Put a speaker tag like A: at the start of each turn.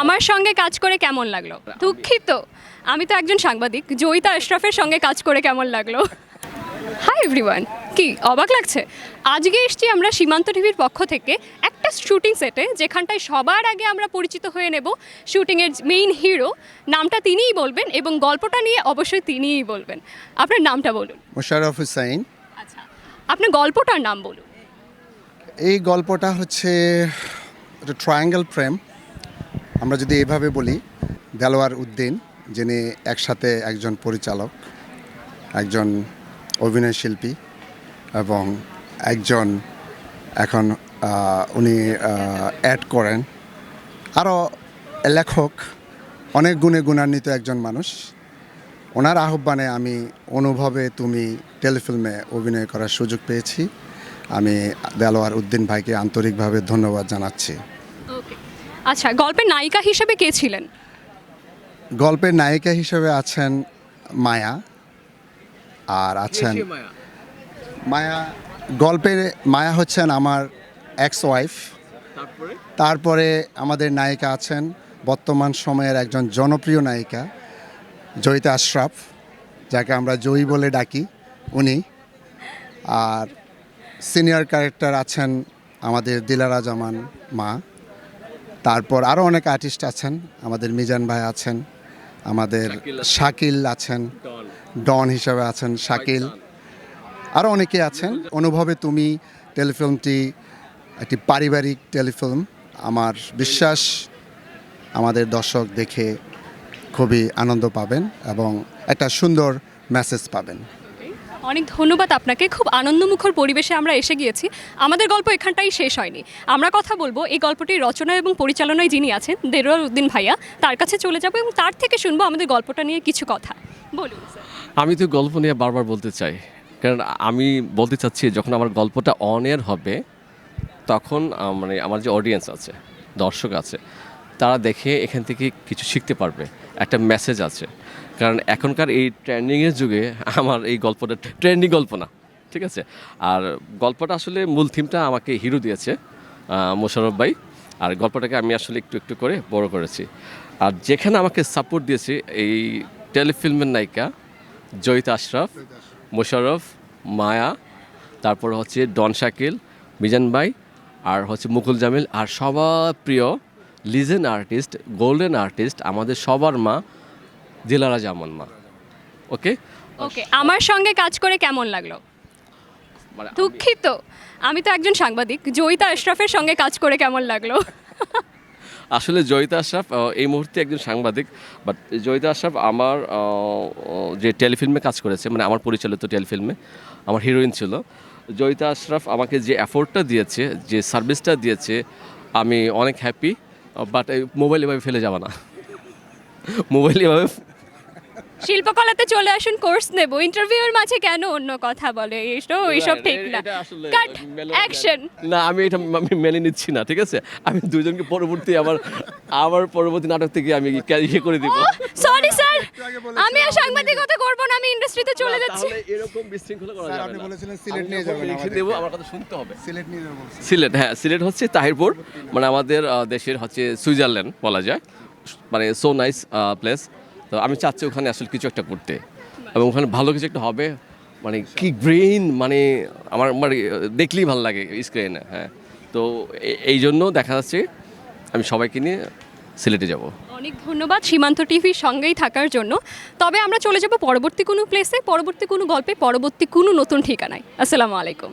A: আমার সঙ্গে কাজ করে কেমন লাগল? দুঃখিত। আমি তো একজন সাংবাদিক জয়িতা আশরাফের সঙ্গে কাজ করে কেমন লাগল? হাই এভরিওয়ান কি অবাক লাগছে? আজকে এসছি আমরা সীমান্ত টিভির পক্ষ থেকে একটা শুটিং সেটে যেখানটায় সবার আগে আমরা পরিচিত হয়ে নেব শুটিংয়ের মেইন হিরো নামটা তিনিই বলবেন এবং গল্পটা নিয়ে অবশ্যই তিনিই বলবেন। আপনার নামটা বলুন।
B: মোশাররফ হুসাইন।
A: আচ্ছা। আপনার গল্পটার নাম বলুন।
B: এই গল্পটা হচ্ছে ট্রায়াঙ্গেল প্রেম আমরা যদি এভাবে বলি, দেলোয়ার উদ্দিন, যিনি একসাথে একজন পরিচালক, একজন অভিনয় শিল্পী এবং একজন এখন উনি অ্যাড করেন। আরও লেখক, অনেক গুণে গুণান্বিত একজন মানুষ। ওনার আহ্বানে আমি অনুভবে তুমি টেলিফিল্মে অভিনয় করার সুযোগ পেয়েছি। আমি দেলোয়ার উদ্দিন ভাইকে আন্তরিকভাবে ধন্যবাদ জানাচ্ছি।
A: আচ্ছা গল্পের নায়িকা হিসেবে কে ছিলেন?
B: গল্পের নায়িকা হিসেবে আছেন মায়া আর আছেন মায়া? গল্পের মায়া হচ্ছেন আমার এক্স ওয়াইফ তারপরে আমাদের নায়িকা আছেন বর্তমান সময়ের একজন জনপ্রিয় নায়িকা জয়িতা আশরাফ যাকে আমরা জয়ী বলে ডাকি উনি। আর সিনিয়র ক্যারেক্টার আছেন আমাদের দিলারা জামান মা। তারপর আরও অনেক আর্টিস্ট আছেন। আমাদের মিজান ভাই আছেন আমাদের শাকিল আছেন। ডন। হিসাবে আছেন শাকিল। আরও অনেকে আছেন। অনুভবে তুমি টেলিফিল্মটি একটি পারিবারিক টেলিফিল্ম। আমার বিশ্বাস আমাদের দর্শক দেখে খুবই আনন্দ পাবেন এবং একটা সুন্দর মেসেজ পাবেন।
A: অনেক ধন্যবাদ আপনাকে। খুব আনন্দমুখর পরিবেশে আমরা এসে গিয়েছি। আমাদের গল্প এখানটাই শেষ হয়নি। আমরা কথা বলব এই গল্পটির রচনা এবং পরিচালনায় যিনি আছেন দেরোয়ার উদ্দিন ভাইয়া। তার কাছে চলে যাব এবং তার থেকে শুনব আমাদের গল্পটা নিয়ে কিছু কথা। বলুন
C: আমি তো গল্প নিয়ে বারবার বলতে চাই। কারণ আমি বলতে চাচ্ছি, যখন আমার গল্পটা অন এয়ার হবে, তখন মানে আমার যে অডিয়েন্স আছে, দর্শক আছে, তারা দেখে এখান থেকে কিছু শিখতে পারবে। একটা মেসেজ আছে। কারণ এখনকার এই ট্রেন্ডিংয়ের যুগে আমার এই গল্পটা ট্রেন্ডিং গল্প না ঠিক আছে? আর গল্পটা আসলে মূল থিমটা আমাকে হিরো দিয়েছে আহ, মোশাররফ ভাই। আর গল্পটাকে আমি আসলে একটু একটু করে বড় করেছি। আর যেখানে আমাকে সাপোর্ট দিয়েছে এই টেলিফিল্মের নায়িকা জয়িতা আশরাফ মোশাররফ মায়া তারপর হচ্ছে ডন শাকিল মিজান ভাই আর হচ্ছে মুকুল জামিল আর সবার প্রিয় লিজেন্ড আর্টিস্ট গোল্ডেন আর্টিস্ট আমাদের সবার মা দিলারা জামান মা। ওকে?
A: ওকে আমার সঙ্গে কাজ করে কেমন লাগল?
C: মানে
A: দুঃখিত। আমি তো একজন সাংবাদিক। জয়িতা আশরাফের সঙ্গে কাজ করে কেমন লাগল?
C: আসলে জয়িতা আশরাফ এই মুহূর্তে একজন সাংবাদিক বাট জয়িতা আশরাফ আমার যে টেলিফিল্মে কাজ করেছে মানে আমার পরিচালিত টেলিফিল্মে আমার হিরোইন ছিল। জয়িতা আশরাফ আমাকে যে অ্যাফোর্ডটা দিয়েছে যে সার্ভিসটা দিয়েছে আমি অনেক হ্যাপি বাট মোবাইল এভাবে ফেলে যাবে না। মোবাইল এভাবে
A: শিল্পকলাতে চলে আসুন কোর্স নেব। ইন্টারভিউয়ের মাঝে কেন অন্য কথা বলে? এসব এইসব ঠিক না। কাট অ্যাকশন
C: না। আমি এটা আমি মেনে নিচ্ছি না ঠিক আছে? আমি দুজনকে পরবর্তী আবার আবার পরবর্তী নাটক থেকে আমি ইয়ে করে দিব।
A: সরি স্যার আমি আর সাংবাদিকতা করব না আমি ইন্ডাস্ট্রিতে চলে যাচ্ছি।
C: তাহলে এরকম বিশৃঙ্খলা করা যাবে
B: আপনি বলেছিলেন সিলেট নিয়ে যাবেন
C: লিখে। দেবো আমার কথা শুনতে হবে।
B: সিলেট নিয়ে যাব বলছি।
C: সিলেট হ্যাঁ সিলেট হচ্ছে তাহিরপুর মানে আমাদের দেশের হচ্ছে সুইজারল্যান্ড বলা যায়। মানে সো নাইস প্লেস তো আমি চাচ্ছি ওখানে আসলে কিছু একটা করতে। এবং ওখানে ভালো কিছু একটা হবে। মানে কি গ্রেইন মানে আমার মানে দেখলেই ভালো লাগে স্ক্রিনে হ্যাঁ। তো এই জন্য দেখা যাচ্ছে আমি সবাইকে নিয়ে সিলেটে যাব।
A: অনেক ধন্যবাদ সীমান্ত টিভির সঙ্গেই থাকার জন্য। তবে আমরা চলে যাব পরবর্তী কোনো প্লেসে পরবর্তী কোনো গল্পে, পরবর্তী কোনো নতুন ঠিকানায়। আসসালামু আলাইকুম।